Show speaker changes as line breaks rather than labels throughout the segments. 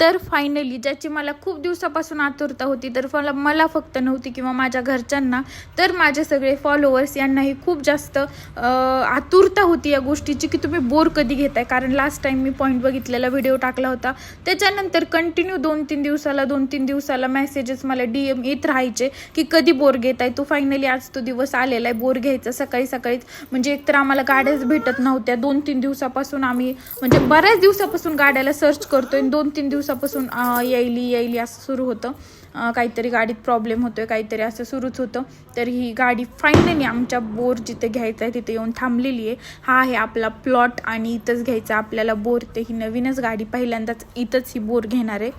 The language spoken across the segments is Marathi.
तर फायनली ज्याची मला खूप दिवसापासून आतुरता होती तर मला मला फक्त नव्हती किंवा माझ्या घरच्यांना तर माझे सगळे फॉलोअर्स यांनाही खूप जास्त आतुरता होती या गोष्टीची की तुम्ही बोर कधी घेताय. कारण लास्ट टाईम मी पॉईंट बघितलेला व्हिडिओ टाकला होता. त्याच्यानंतर कंटिन्यू दोन तीन दिवसाला दोन तीन दिवसाला मेसेजेस मला डी एम येत राहायचे की कधी बोर घेताय? तो फायनली आज तो दिवस आलेला आहे बोर घ्यायचा सकाळी सकाळीच. म्हणजे एकतर आम्हाला गाड्याच भेटत नव्हत्या. दोन तीन दिवसापासून आम्ही म्हणजे बऱ्याच दिवसापासून गाड्याला सर्च करतोय. आणि दोन तीन दिवस दिवसापासून यायली यायली असं सुरू होतं. काहीतरी गाडीत प्रॉब्लेम होतोय काहीतरी असं सुरूच होतं. तर ही गाडी फायनली आमच्या बोर जिथे घ्यायचं आहे तिथे येऊन थांबलेली आहे. हा आहे आपला प्लॉट आणि इथंच घ्यायचा आपल्याला बोर. ते ही नवीनच गाडी पहिल्यांदाच इथंच ही बोर घेणार आहे.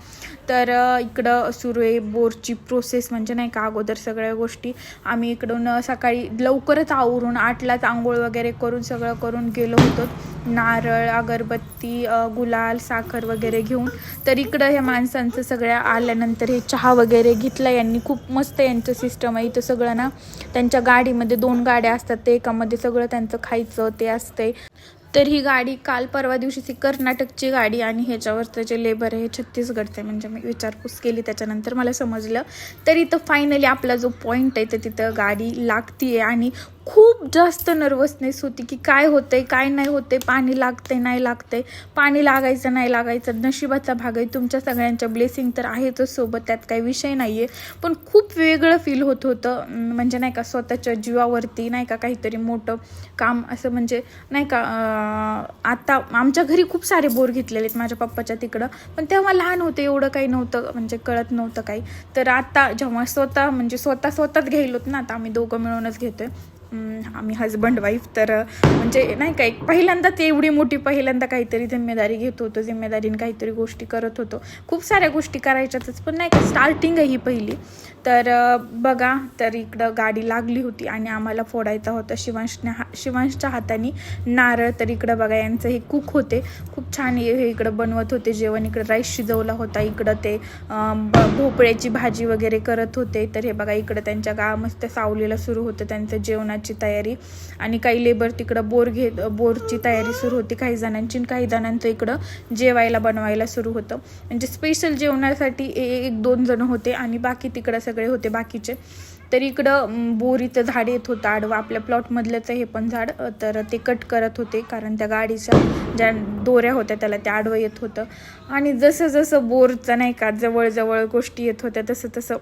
तर इकडं सुरू आहे बोरची प्रोसेस म्हणजे नाही का अगोदर सगळ्या गोष्टी. आम्ही इकडून सकाळी लवकरच आवरून आठलाच आंघोळ वगैरे करून सगळं करून गेलो होतो. नारळ अगरबत्ती गुलाल साखर वगैरे घेऊन. तर इकडं ह्या माणसांचं सगळ्या आल्यानंतर हे चहा वगैरे घेतला यांनी. खूप मस्त यांचं सिस्टम आहे. इथं सगळं ना त्यांच्या गाडीमध्ये दोन गाड्या असतात. ते एकामध्ये सगळं त्यांचं खायचं ते असते. तर ही गाडी काल परवा दिवशीची कर्नाटकची गाडी आणि ह्याच्यावरचं जे लेबर आहे हे छत्तीसगडचं. आहे म्हणजे मी विचारपूस केली त्याच्यानंतर मला समजलं. तर इथं फायनली आपला जो पॉईंट आहे तर तिथं गाडी लागतीये आणि खूप जास्त नर्वसनेस होती की काय होतंय काय नाही होतंय पाणी लागते नाही लागते पाणी लागायचं नाही लागायचं नशिबाचा भाग आहे तुमच्या सगळ्यांच्या ब्लेसिंग तर आहेतच सोबत त्यात काही विषय नाही आहे पण खूप वेगळं फील होत होतं म्हणजे नाही का स्वतःच्या जीवावरती नाही का काहीतरी मोठं काम असं म्हणजे नाही का आता आमच्या घरी खूप सारे बोर घेतलेले आहेत माझ्या पप्पाच्या तिकडं. पण तेव्हा लहान होते एवढं काही नव्हतं म्हणजे कळत नव्हतं काही. तर आता जेव्हा स्वतः म्हणजे स्वतः स्वतःच घ्यायलोत ना आता आम्ही दोघं मिळूनच घेतोय. आम्ही हजबंड वाईफ तर म्हणजे नाही का एक ते एवढी मोठी पहिल्यांदा काहीतरी जिम्मेदारी घेत होतो जिम्मेदारीने काहीतरी गोष्टी करत होतो. खूप साऱ्या गोष्टी करायच्यातच पण नाही का स्टार्टिंग आहे ही पहिली. तर बघा तर इकडं गाडी लागली होती आणि आम्हाला फोडायचा होता शिवांशने हा शिवांशच्या हाताने नारळ. तर इकडं बघा यांचं हे कुक होते. खूप छान हे हे इकडं बनवत होते जेवण. इकडं राईस शिजवला होता इकडं ते भोपळ्याची भाजी वगैरे करत होते. तर हे बघा इकडं त्यांच्या गा मस्त सावलीला सुरू होतं त्यांचं जेवणाची. तयारी आणि काही लेबर तिकडं बोर घेत बोरची तयारी सुरू होती काही जणांची आणि काही जणांचं इकडं जेवायला बनवायला सुरू होतं. म्हणजे स्पेशल जेवणासाठी ए- एक दोन जण होते आणि बाकी तिकडं सगळे होते बाकीचे. तर इकडं बोरीचं झाड येत होतं आडवं आपल्या प्लॉटमधलंच हे पण झाड. तर ते कट करत होते कारण त्या गाडीच्या ज्या दोऱ्या होत्या त्याला ते आडवं येत होतं. आणि जसं जसं बोरचं नाही का जवळजवळ गोष्टी येत होत्या तसं तसं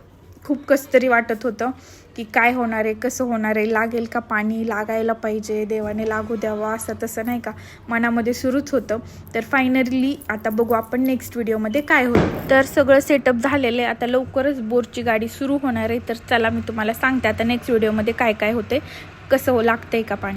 खूप कसं तरी वाटत होतं की काय होणार आहे कसं होणार आहे लागेल का पाणी लागायला पाहिजे देवाने लागू द्यावा असं तसं नाही का? मनामध्ये सुरूच होतं. तर फायनली आता बघू आपण नेक्स्ट व्हिडिओमध्ये काय होईल तर सगळं सेटअप झालेलं आहे. आता लवकरच बोरची गाडी सुरू होणार आहे. तर चला मी तुम्हाला सांगते आता नेक्स्ट व्हिडिओमध्ये काय काय होते कसं हो लागतंय का पाणी.